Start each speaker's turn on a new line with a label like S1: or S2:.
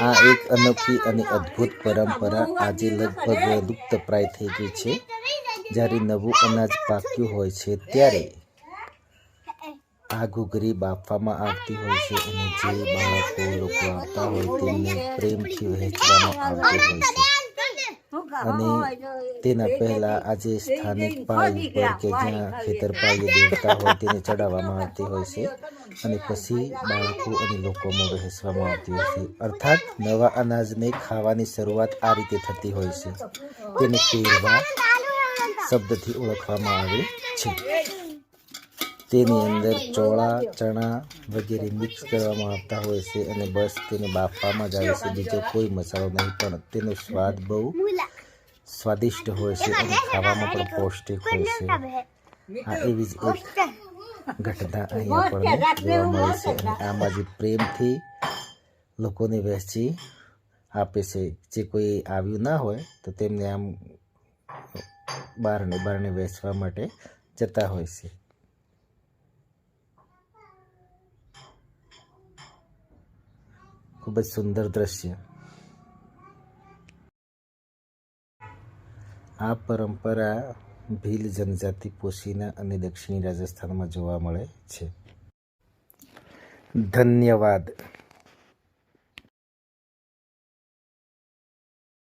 S1: આ એક અનોખી અને અદ્ભુત પરંપરા આજે લગભગ લુપ્તપ્રાય થઈ ગઈ છે. જ્યારે નવું અનાજ પાક્યું હોય છે ત્યારે આ ઘૂઘરી બાફવામાં આવતી હોય છે અને જે બાળકો લોકો આવતા હોય તેમને પ્રેમથી વહેંચવામાં આવતી હોય છે. અને તેના પહેલા આજે સ્થાનિક પાણી પર કે જ્યાં ખેતર પાળી દેવતા હોય તેને ચડાવવામાં આવતી હોય છે. અને પછી બાળકો અને લોકોમાં વહેંચવામાં આવતી હોય છે. અર્થાત નવા અનાજને ખાવાની શરૂઆત આ રીતે થતી હોય છે. તેને પહેરવા શબ્દથી ઓળખવામાં આવે છે. તેની અંદર ચોળા, ચણા વગેરે મિક્સ કરવામાં આવતા હોય છે અને બસ તેને બાફવામાં જ આવે છે. બીજો કોઈ મસાલો નહીં, પણ તેનો સ્વાદ બહુ સ્વાદિષ્ટ હોય છે અને ખાવામાં પણ પૌષ્ટિક હોય છે. આ એવી જ એક ઘટના અહીં આપણને જોવા મળે છે અને આમાં જે પ્રેમથી લોકોને વહેંચી આપે છે. જે કોઈ આવ્યું ના હોય તો તેમને આમ બહારને બહારને વહેંચવા માટે જતા હોય છે. ખૂબ જ સુંદર દ્રશ્ય. આ પરંપરા ભીલ જનજાતિ પોશીના અને દક્ષિણી રાજસ્થાનમાં જોવા મળે છે. ધન્યવાદ.